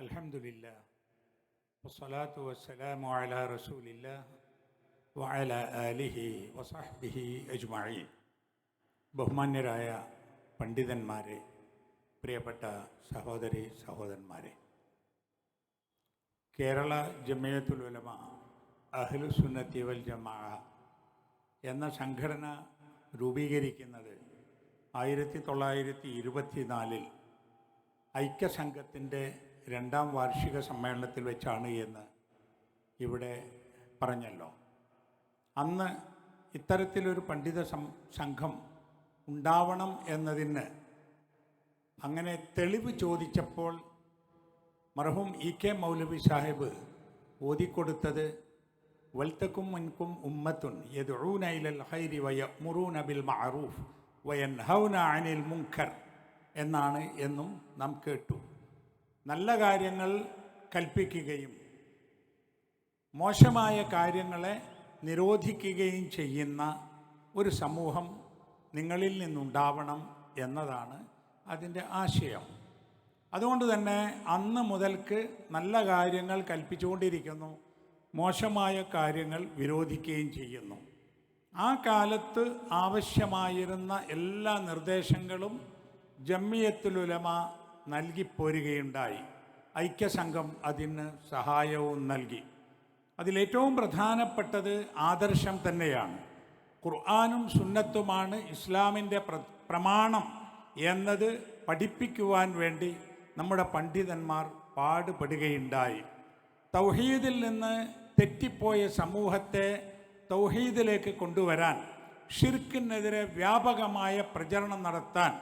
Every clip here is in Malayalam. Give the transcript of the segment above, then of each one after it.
അലഹമുല്ല വസ്സലാത്തു വസ്സലാമു അല റസൂലില്ല വഅല ആലിഹി വസഹ്ബിഹി അജ്മഈൻ. ബഹുമാന്യരായ പണ്ഡിതന്മാരെ പ്രിയപ്പെട്ട സഹോദരി സഹോദരന്മാരെ കേരള ജമയത്തുൽ ഉലമ അഹ്ലു സുന്നത്തി വൽ ജമാ എന്ന സംഘടന രൂപീകരിക്കുന്നത് ആയിരത്തി തൊള്ളായിരത്തി ഇരുപത്തിനാലിൽ ഐക്യസംഘത്തിന്റെ രണ്ടാം വാർഷിക സമ്മേളനത്തിൽ വെച്ചാണ് എന്ന് ഇവിടെ പറഞ്ഞല്ലോ. അന്ന് ഇത്തരത്തിലൊരു പണ്ഡിത സംഘം ഉണ്ടാവണം എന്നതിന് അങ്ങനെ തെളിവ് ചോദിച്ചപ്പോൾ മർഹൂം ഇ കെ മൗലവി സാഹിബ് ഓതിക്കൊടുത്തത് വൽത്തക്കും മുൻകും ഉമ്മത്തുൻ യദ്ഊന ഇലൽ ഹൈരി വയമുറൂന ബിൽ മഅറൂഫ് വയൻഹൗന അനിൽ മുൻഖർ എന്നാണ് എന്നും നാം കേട്ടു. നല്ല കാര്യങ്ങൾ കൽപ്പിക്കുകയും മോശമായ കാര്യങ്ങളെ നിരോധിക്കുകയും ചെയ്യുന്ന ഒരു സമൂഹം നിങ്ങളിൽ നിന്നുണ്ടാവണം എന്നതാണ് അതിന്റെ ആശയം. അതുകൊണ്ട് തന്നെ അന്ന് മുതൽക്ക് നല്ല കാര്യങ്ങൾ കൽപ്പിച്ചുകൊണ്ടിരിക്കുന്നു മോശമായ കാര്യങ്ങൾ വിരോധിക്കുകയും ചെയ്യുന്നു. ആ കാലത്ത് ആവശ്യമായിരുന്ന എല്ലാ നിർദ്ദേശങ്ങളും ജമ്മിയത്തുലുലമ നൽകിപ്പോരുകയുണ്ടായി. ഐക്യസംഘം അതിന് സഹായവും നൽകി. അതിലേറ്റവും പ്രധാനപ്പെട്ടത് ആദർശം തന്നെയാണ്. ഖുർആാനും സുന്നത്തുമാണ് ഇസ്ലാമിന്റെ പ്ര പ്രമാണം എന്നത് പഠിപ്പിക്കുവാൻ വേണ്ടി നമ്മുടെ പണ്ഡിതന്മാർ പാടുപെടുകയുണ്ടായി. തൗഹീദിൽ നിന്ന് തെറ്റിപ്പോയ സമൂഹത്തെ തൗഹീദിലേക്ക് കൊണ്ടുവരാൻ ഷിർക്കിനെതിരെ വ്യാപകമായ പ്രചരണം നടത്താൻ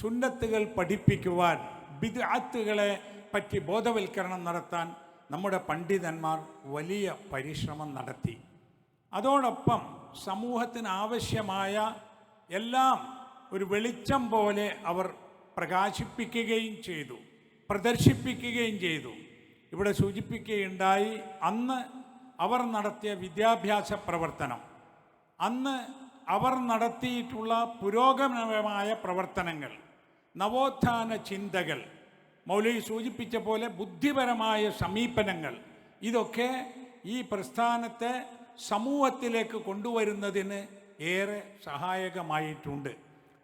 സുന്നത്തുകൾ പഠിപ്പിക്കുവാൻ ബിദ്അത്തുകളെ പറ്റി ബോധവൽക്കരണം നടത്താൻ നമ്മുടെ പണ്ഡിതന്മാർ വലിയ പരിശ്രമം നടത്തി. അതോടൊപ്പം സമൂഹത്തിന് ആവശ്യമായ എല്ലാം ഒരു വെളിച്ചം പോലെ അവർ പ്രകാശിപ്പിക്കുകയും ചെയ്തു പ്രദർശിപ്പിക്കുകയും ചെയ്തു. ഇവിടെ സൂചിപ്പിക്കുകയുണ്ടായി അന്ന് അവർ നടത്തിയ വിദ്യാഭ്യാസ പ്രവർത്തനം അന്ന് അവർ നടത്തിയിട്ടുള്ള പുരോഗമനപരമായ പ്രവർത്തനങ്ങൾ നവോത്ഥാന ചിന്തകൾ മൗലവി സൂചിപ്പിച്ച പോലെ ബുദ്ധിപരമായ സമീപനങ്ങൾ ഇതൊക്കെ ഈ പ്രസ്ഥാനത്തെ സമൂഹത്തിലേക്ക് കൊണ്ടുവരുന്നതിന് ഏറെ സഹായകമായിട്ടുണ്ട്.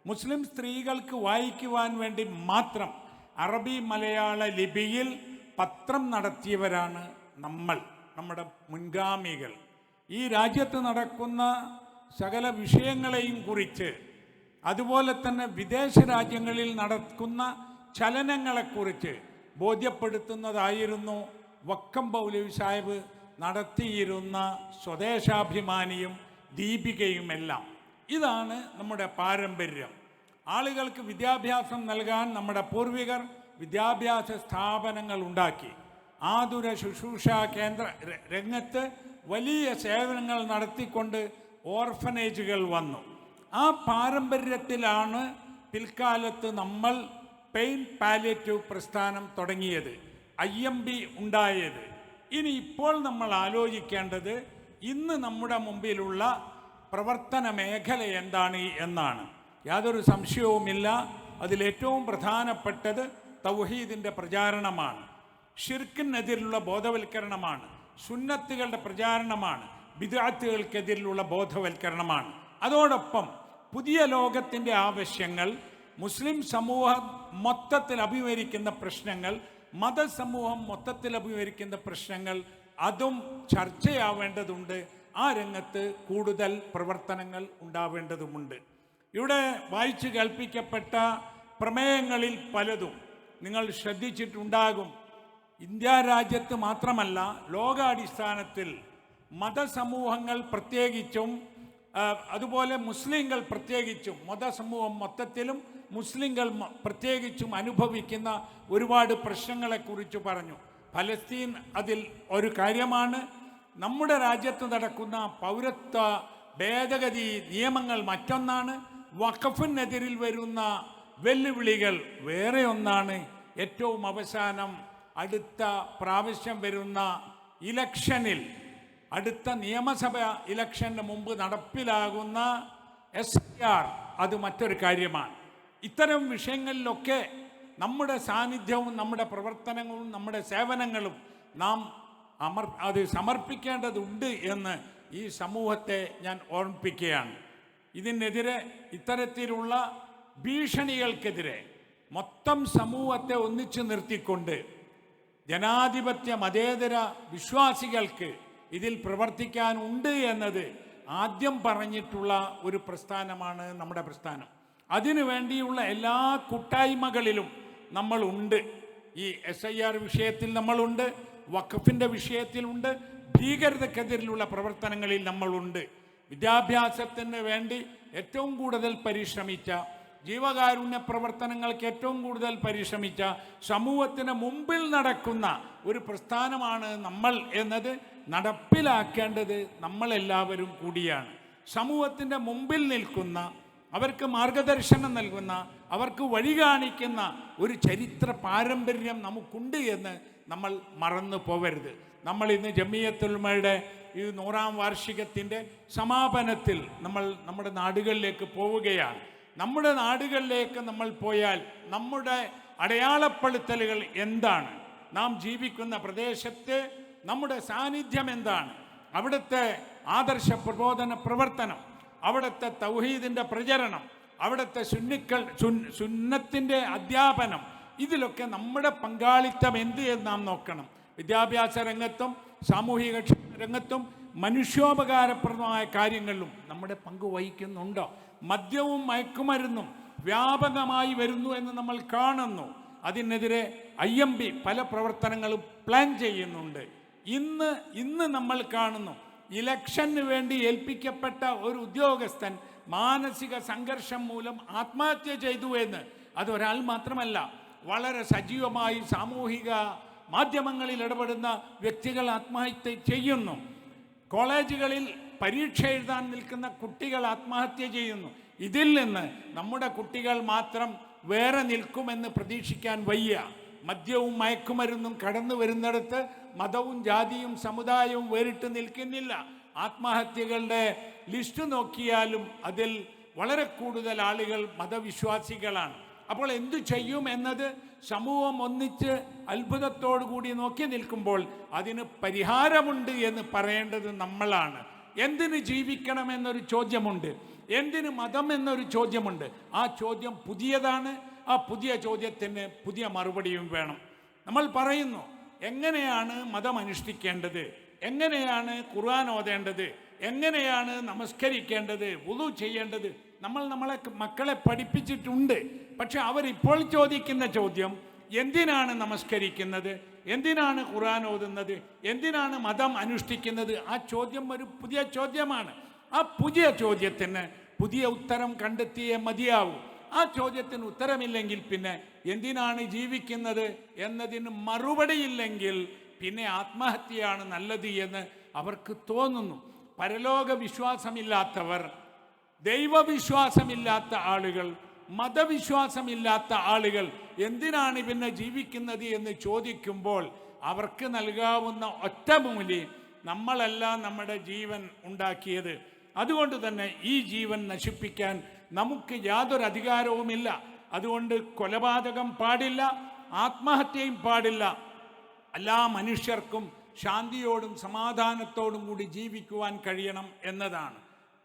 മുസ്ലിം സ്ത്രീകൾക്ക് വായിക്കുവാൻ വേണ്ടി മാത്രം അറബി മലയാള ലിപിയിൽ പത്രം നടത്തിയവരാണ് നമ്മൾ നമ്മുടെ മുൻഗാമികൾ. ഈ രാജ്യത്ത് നടക്കുന്ന സകല വിഷയങ്ങളെയും കുറിച്ച് അതുപോലെ തന്നെ വിദേശ രാജ്യങ്ങളിൽ നടക്കുന്ന ചലനങ്ങളെക്കുറിച്ച് ബോധ്യപ്പെടുത്തുന്നതായിരുന്നു വക്കം പൗലവി സാഹിബ് നടത്തിയിരുന്ന സ്വദേശാഭിമാനിയും ദീപികയുമെല്ലാം. ഇതാണ് നമ്മുടെ പാരമ്പര്യം. ആളുകൾക്ക് വിദ്യാഭ്യാസം നൽകാൻ നമ്മുടെ പൂർവികർ വിദ്യാഭ്യാസ സ്ഥാപനങ്ങൾ ഉണ്ടാക്കി. ആതുര ശുശ്രൂഷ കേന്ദ്ര രംഗത്ത് വലിയ സേവനങ്ങൾ നടത്തിക്കൊണ്ട് ഓർഫനേജുകൾ വന്നു. ആ പാരമ്പര്യത്തിലാണ് പിൽക്കാലത്ത് നമ്മൾ പെയിൻ പാലിയേറ്റീവ് പ്രസ്ഥാനം തുടങ്ങിയത് ഐ എം ബി ഉണ്ടായത്. ഇനി ഇപ്പോൾ നമ്മൾ ആലോചിക്കേണ്ടത് ഇന്ന് നമ്മുടെ മുമ്പിലുള്ള പ്രവർത്തന മേഖല എന്താണ് എന്നാണ്. യാതൊരു സംശയവുമില്ല. അതിലേറ്റവും പ്രധാനപ്പെട്ടത് തൗഹീദിന്റെ പ്രചാരണമാണ്. ഷിർക്കിനെതിരിലുള്ള ബോധവൽക്കരണമാണ്. സുന്നത്തുകളുടെ പ്രചാരണമാണ്. വിദ്യാർത്ഥികൾക്കെതിരിലുള്ള ബോധവൽക്കരണമാണ്. അതോടൊപ്പം പുതിയ ലോകത്തിന്റെ ആവശ്യങ്ങൾ മുസ്ലിം സമൂഹം മൊത്തത്തിൽ അഭിമുഖീകരിക്കുന്ന പ്രശ്നങ്ങൾ മതസമൂഹം മൊത്തത്തിൽ അഭിമുഖീകരിക്കുന്ന പ്രശ്നങ്ങൾ അതും ചർച്ചയാവേണ്ടതുണ്ട്. ആ രംഗത്ത് കൂടുതൽ പ്രവർത്തനങ്ങൾ ഉണ്ടാവേണ്ടതുമുണ്ട്. ഇവിടെ വായിച്ചു കേൾപ്പിക്കപ്പെട്ട പ്രമേയങ്ങളിൽ പലതും നിങ്ങൾ ശ്രദ്ധിച്ചിട്ടുണ്ടാകും. ഇന്ത്യ രാജ്യത്ത് മാത്രമല്ല ലോകാടിസ്ഥാനത്തിൽ മതസമൂഹങ്ങൾ പ്രത്യേകിച്ചും അതുപോലെ മുസ്ലിങ്ങൾ പ്രത്യേകിച്ചും മതസമൂഹം മൊത്തത്തിലും മുസ്ലിങ്ങൾ പ്രത്യേകിച്ചും അനുഭവിക്കുന്ന ഒരുപാട് പ്രശ്നങ്ങളെക്കുറിച്ച് പറഞ്ഞു. ഫലസ്തീൻ അതിൽ ഒരു കാര്യമാണ്. നമ്മുടെ രാജ്യത്ത് നടക്കുന്ന പൗരത്വ ഭേദഗതി നിയമങ്ങൾ മറ്റൊന്നാണ്. വഖഫിനെതിരിൽ വരുന്ന വെല്ലുവിളികൾ വേറെ ഒന്നാണ്. ഏറ്റവും അവസാനം അടുത്ത പ്രാവശ്യം വരുന്ന ഇലക്ഷനിൽ അടുത്ത നിയമസഭ ഇലക്ഷന് മുമ്പ് നടപ്പിലാകുന്ന എസ് ആർ അത് മറ്റൊരു കാര്യമാണ്. ഇത്തരം വിഷയങ്ങളിലൊക്കെ നമ്മുടെ സാന്നിധ്യവും നമ്മുടെ പ്രവർത്തനങ്ങളും നമ്മുടെ സേവനങ്ങളും നാം അമർ അത് സമർപ്പിക്കേണ്ടതുണ്ട് എന്ന് ഈ സമൂഹത്തെ ഞാൻ ഓർമ്മിപ്പിക്കുകയാണ്. ഇതിനെതിരെ ഇത്തരത്തിലുള്ള ഭീഷണികൾക്കെതിരെ മൊത്തം സമൂഹത്തെ ഒന്നിച്ചു നിർത്തിക്കൊണ്ട് ജനാധിപത്യ മതേതര വിശ്വാസികൾക്ക് ഇതിൽ പ്രവർത്തിക്കാനുണ്ട് എന്നത് ആദ്യം പറഞ്ഞിട്ടുള്ള ഒരു പ്രസ്ഥാനമാണ് നമ്മുടെ പ്രസ്ഥാനം. അതിനു വേണ്ടിയുള്ള എല്ലാ കൂട്ടായ്മകളിലും നമ്മളുണ്ട്. ഈ എസ് ഐ ആർ വിഷയത്തിൽ നമ്മളുണ്ട് വഖഫിന്റെ വിഷയത്തിലുണ്ട് ഭീകരതക്കെതിരിലുള്ള പ്രവർത്തനങ്ങളിൽ നമ്മളുണ്ട്. വിദ്യാഭ്യാസത്തിന് വേണ്ടി ഏറ്റവും കൂടുതൽ പരിശ്രമിച്ച ജീവകാരുണ്യ പ്രവർത്തനങ്ങൾക്ക് ഏറ്റവും കൂടുതൽ പരിശ്രമിച്ച സമൂഹത്തിന് മുമ്പിൽ നടക്കുന്ന ഒരു പ്രസ്ഥാനമാണ് നമ്മൾ എന്നത്. നടപ്പിലാക്കേണ്ടത് നമ്മളെല്ലാവരും കൂടിയാണ്. സമൂഹത്തിന്റെ മുമ്പിൽ നിൽക്കുന്ന അവർക്ക് മാർഗദർശനം നൽകുന്ന അവർക്ക് വഴി കാണിക്കുന്ന ഒരു ചരിത്ര പാരമ്പര്യം നമുക്കുണ്ട് എന്ന് നമ്മൾ മറന്നു പോവരുത്. നമ്മൾ ഇന്ന് ജമിയത്തുൽമയുടെ ഈ നൂറാം വാർഷികത്തിന്റെ സമാപനത്തിൽ നമ്മൾ നമ്മുടെ നാടുകളിലേക്ക് പോവുകയാണ്. നമ്മുടെ നാടുകളിലേക്ക് നമ്മൾ പോയാൽ നമ്മുടെ അടയാളപ്പെടുത്തലുകൾ എന്താണ്? നാം ജീവിക്കുന്ന പ്രദേശത്ത് നമ്മുടെ സാന്നിധ്യം എന്താണ്? അവിടുത്തെ ആദർശ പ്രബോധന പ്രവർത്തനം അവിടുത്തെ തൗഹീദിന്റെ പ്രചരണം അവിടുത്തെ സുന്നിക്കൾ സുന്നത്തിന്റെ അധ്യാപനം ഇതിലൊക്കെ നമ്മുടെ പങ്കാളിത്തം എന്ത് എന്ന് നാം നോക്കണം. വിദ്യാഭ്യാസ രംഗത്തും സാമൂഹിക രംഗത്തും മനുഷ്യോപകാരപ്രദമായ കാര്യങ്ങളിലും നമ്മുടെ പങ്ക് വഹിക്കുന്നുണ്ടോ? മദ്യവും മയക്കുമരുന്നും വ്യാപകമായി വരുന്നു എന്ന് നമ്മൾ കാണുന്നു. അതിനെതിരെ ഐ എം ബി പല പ്രവർത്തനങ്ങളും പ്ലാൻ ചെയ്യുന്നുണ്ട്. ഇന്ന് ഇന്ന് നമ്മൾ കാണുന്നു. ഇലക്ഷന് വേണ്ടി ഏൽപ്പിക്കപ്പെട്ട ഒരു ഉദ്യോഗസ്ഥൻ മാനസിക സംഘർഷം മൂലം ആത്മഹത്യ ചെയ്തു എന്ന്. അത് ഒരാൾ മാത്രമല്ല വളരെ സജീവമായി സാമൂഹിക മാധ്യമങ്ങളിൽ ഇടപെടുന്ന വ്യക്തികൾ ആത്മഹത്യ ചെയ്യുന്നു. കോളേജുകളിൽ പരീക്ഷ എഴുതാൻ നിൽക്കുന്ന കുട്ടികൾ ആത്മഹത്യ ചെയ്യുന്നു. ഇതിൽ നിന്ന് നമ്മുടെ കുട്ടികൾ മാത്രം വേറെ നിൽക്കുമെന്ന് പ്രതീക്ഷിക്കാൻ വയ്യ. മദ്യവും മയക്കുമരുന്നും കടന്നു വരുന്നിടത്ത് മതവും ജാതിയും സമുദായവും വേറിട്ട് നിൽക്കുന്നില്ല. ആത്മഹത്യകളുടെ ലിസ്റ്റ് നോക്കിയാലും അതിൽ വളരെ കൂടുതൽ ആളുകൾ മതവിശ്വാസികളാണ്. അപ്പോൾ എന്തു ചെയ്യും എന്നത് സമൂഹം ഒന്നിച്ച് അത്ഭുതത്തോടു കൂടി നോക്കി നിൽക്കുമ്പോൾ അതിന് പരിഹാരമുണ്ട് എന്ന് പറയേണ്ടത് നമ്മളാണ്. എന്തിന് ജീവിക്കണം എന്നൊരു ചോദ്യമുണ്ട്. എന്തിന് മതം എന്നൊരു ചോദ്യമുണ്ട്. ആ ചോദ്യം പുതിയതാണ്. ആ പുതിയ ചോദ്യത്തിന് പുതിയ മറുപടിയും വേണം. നമ്മൾ പറയുന്നു എങ്ങനെയാണ് മതം അനുഷ്ഠിക്കേണ്ടത്? എങ്ങനെയാണ് ഖുർആൻ ഓതേണ്ടത്? എങ്ങനെയാണ് നമസ്കരിക്കേണ്ടത്? വുളു ചെയ്യേണ്ടത്? നമ്മൾ നമ്മളെ മക്കളെ പഠിപ്പിച്ചിട്ടുണ്ട്. പക്ഷെ അവരിപ്പോൾ ചോദിക്കുന്ന ചോദ്യം എന്തിനാണ് നമസ്കരിക്കുന്നത്? എന്തിനാണ് ഖുർആൻ ഓതുന്നത്? എന്തിനാണ് മതം അനുഷ്ഠിക്കുന്നത്? ആ ചോദ്യം ഒരു പുതിയ ചോദ്യമാണ്. ആ പുതിയ ചോദ്യത്തിന് പുതിയ ഉത്തരം കണ്ടെത്തിയേ മതിയാവൂ. ആ ചോദ്യത്തിന് ഉത്തരമില്ലെങ്കിൽ പിന്നെ എന്തിനാണ് ജീവിക്കുന്നത് എന്നതിന് മറുപടിയില്ലെങ്കിൽ പിന്നെ ആത്മഹത്യയാണ് നല്ലത് എന്ന് അവർക്ക് തോന്നുന്നു. പരലോക വിശ്വാസമില്ലാത്തവർ ദൈവവിശ്വാസമില്ലാത്ത ആളുകൾ മതവിശ്വാസമില്ലാത്ത ആളുകൾ എന്തിനാണ് പിന്നെ ജീവിക്കുന്നത് എന്ന് ചോദിക്കുമ്പോൾ അവർക്ക് നൽകാവുന്ന ഒറ്റമൂലി നമ്മളല്ല നമ്മുടെ ജീവൻ ഉണ്ടാക്കിയത്. അതുകൊണ്ട് തന്നെ ഈ ജീവൻ നശിപ്പിക്കാൻ നമുക്ക് യാതൊരു അധികാരവുമില്ല. അതുകൊണ്ട് കൊലപാതകം പാടില്ല ആത്മഹത്യയും പാടില്ല. എല്ലാ മനുഷ്യർക്കും ശാന്തിയോടും സമാധാനത്തോടും കൂടി ജീവിക്കുവാൻ കഴിയണം എന്നതാണ്.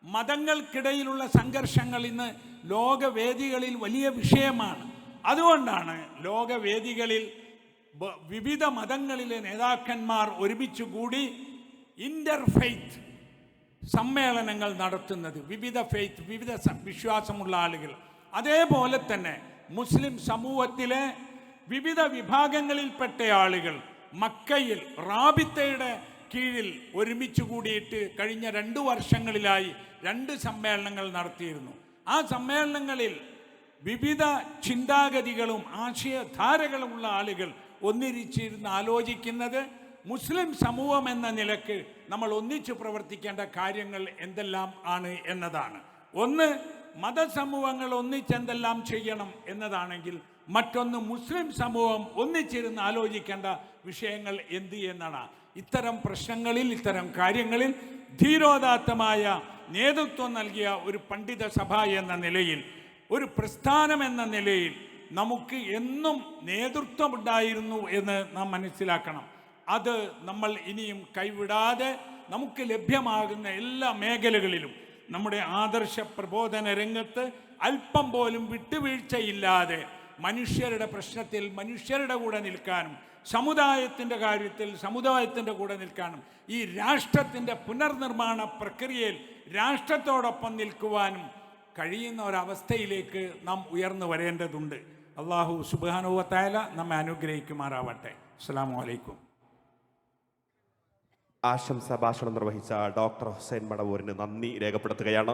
മതങ്ങൾക്കിടയിലുള്ള സംഘർഷങ്ങൾ ഇന്ന് ലോകവേദികളിൽ വലിയ വിഷയമാണ്. അതുകൊണ്ടാണ് ലോകവേദികളിൽ വിവിധ മതങ്ങളിലെ നേതാക്കന്മാർ ഒരുമിച്ച് കൂടി ഇന്റർഫെയ്ത്ത് സമ്മേളനങ്ങൾ നടത്തുന്നത് വിവിധ ഫെയ്ത്ത് വിവിധ വിശ്വാസമുള്ള ആളുകൾ. അതേപോലെ തന്നെ മുസ്ലിം സമൂഹത്തിലെ വിവിധ വിഭാഗങ്ങളിൽപ്പെട്ട ആളുകൾ മക്കയിൽ റാബിത്തയുടെ കീഴിൽ ഒരുമിച്ച് കൂടിയിട്ട് കഴിഞ്ഞ രണ്ട് വർഷങ്ങളിലായി രണ്ട് സമ്മേളനങ്ങൾ നടത്തിയിരുന്നു. ആ സമ്മേളനങ്ങളിൽ വിവിധ ചിന്താഗതികളും ആശയധാരകളുമുള്ള ആളുകൾ ഒന്നിരിച്ചിരുന്ന് ആലോചിക്കുന്നത് മുസ്ലിം സമൂഹം എന്ന നിലയ്ക്ക് നമ്മൾ ഒന്നിച്ചു പ്രവർത്തിക്കേണ്ട കാര്യങ്ങൾ എന്തെല്ലാം ആണ് എന്നതാണ്. ഒന്ന് മതസമൂഹങ്ങൾ ഒന്നിച്ചെന്തെല്ലാം ചെയ്യണം എന്നതാണെങ്കിൽ മറ്റൊന്ന് മുസ്ലിം സമൂഹം ഒന്നിച്ചിരുന്ന് ആലോചിക്കേണ്ട വിഷയങ്ങൾ എന്ത് എന്നാണ്. ഇത്തരം പ്രശ്നങ്ങളിൽ ഇത്തരം കാര്യങ്ങളിൽ ധീരോദാത്തമായ നേതൃത്വം നൽകിയ ഒരു പണ്ഡിത സഭ എന്ന നിലയിൽ ഒരു പ്രസ്ഥാനം എന്ന നിലയിൽ നമുക്ക് എന്നും നേതൃത്വമുണ്ടായിരുന്നു എന്ന് നാം മനസ്സിലാക്കണം. അത് നമ്മൾ ഇനിയും കൈവിടാതെ നമുക്ക് ലഭ്യമാകുന്ന എല്ലാ മേഖലകളിലും നമ്മുടെ ആദർശ പ്രബോധന രംഗത്ത് അല്പം പോലും വിട്ടുവീഴ്ചയില്ലാതെ മനുഷ്യരുടെ പ്രശ്നത്തിൽ മനുഷ്യരുടെ കൂടെ നിൽക്കാനും സമുദായത്തിന്റെ കാര്യത്തിൽ സമുദായത്തിന്റെ കൂടെ നിൽക്കാനും ഈ രാഷ്ട്രത്തിന്റെ പുനർനിർമ്മാണ പ്രക്രിയയിൽ രാഷ്ട്രത്തോടൊപ്പം നിൽക്കുവാനും കഴിയുന്ന ഒരവസ്ഥയിലേക്ക് നാം ഉയർന്നു വരേണ്ടതുണ്ട്. അള്ളാഹു സുബാനുവത്തായ നമ്മെ അനുഗ്രഹിക്കുമാറാവട്ടെ. അസ്സാം വലൈക്കും ആശംസാ ഭാഷണം നിർവഹിച്ച ഡോക്ടർ ഹുസൈൻ മടവൂരിന് നന്ദി രേഖപ്പെടുത്തുകയാണ്.